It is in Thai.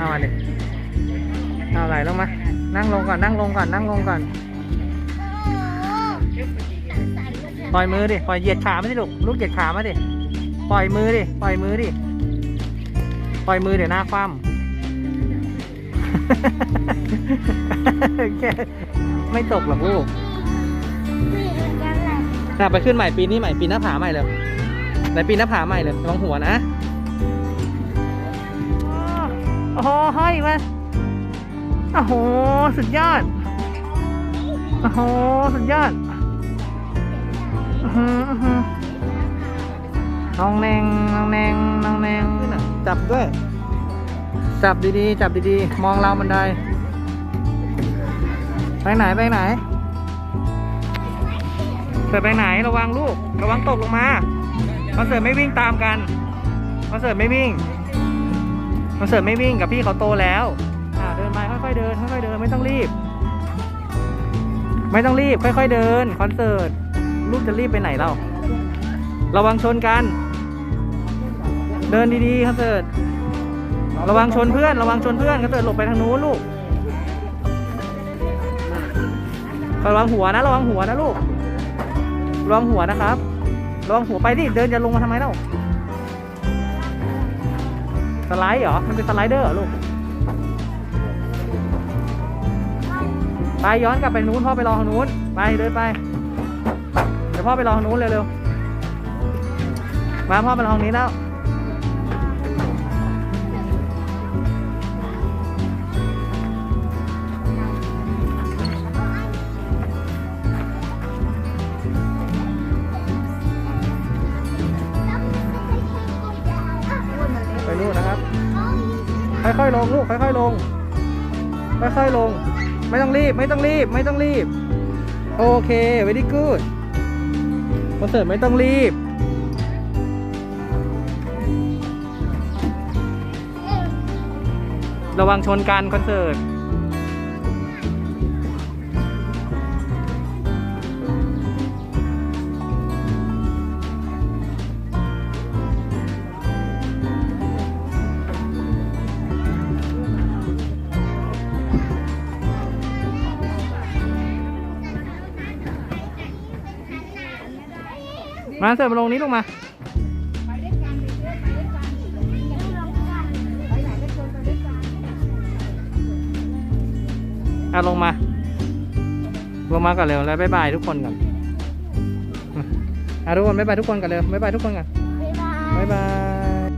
เอามาดิเอาไหลลงมา นั่งลงก่อน นั่งลงก่อน นั่งลงก่อน ปล่อยมือดิ ปล่อยเหยียดขาไม่ดิลูก ลูกเหยียดขามาดิ ปล่อยมือดิ ปล่อยมือดิ ปล่อยมือเดี๋ยวหน้าคว่ำแค่ไม่ตกหรอกลูกน่ะไปขึ้นใหม่ปีนี้ใหม่ปีหน้าผาใหม่เลยในปีหน้าผาใหม่เลยระวังหัวนะ อ้โหห้อยมาโอ้โห สุดยอด โอ้โห สุดยอดอื้อหืออื้อหือน้องแนงน้องแนงน้องแนงจับด้วย จับดีๆ จับดีๆ มองเราบันได ไปไหน ไปไหนเสิร์ฟไปไหน ระวังลูก ระวังตกลงมาคอนเสิร์ตไม่วิ่งตามกันคอนเสิร์ตไม่วิ่ง คอนเสิร์ตไม่วิ่งกับพี่เขาโตแล้วอ่าเดินไปค่อยๆเดินค่อยๆเดินไม่ต้องรีบ ไม่ต้องรีบค่อย ๆ เดินคอนเสิร์ตลูกจะรีบไปไหนเราระวังชนกัน เดินดีๆคอนเสิร์ตระวังชนเพื่อน ระวังชนเพื่อนคอนเสิร์ตหลบไปทางนู้นลูกระวังหัวนะระวังหัวนะลูกระวังหัวนะครับระวังหัวไปดิเดินจะลงมาทำไมเล่า สไลด์เหรอ มันเป็นสไลเดอร์เหรอลูก ไปย้อนกลับไปนู้นพ่อไปรอทางนู้น ไปเดินไป เดี๋ยวพ่อไปรอทางนู้นเร็วๆ มาพ่อไปรอทางนี้แล้ว ค่อยๆลงลูกค่อยๆลง ค่อยๆลง ไม่ต้องรีบไม่ต้องรีบไม่ต้องรีบ โอเคเวดี้กูดคอนเสิร์ตไม่ต้องรีบ ระวังชนกันคอนเสิร์ต มาเสิร์ฟมาลงนี้ลงมาอะลงมา ลงมาก่อนเร็วแล้วบ๊ายบายทุกคนก่อนอะทุกคนบ๊ายบายทุกคนก่อนเร็วบ๊ายบายทุกคนก่อนบ๊ายบาย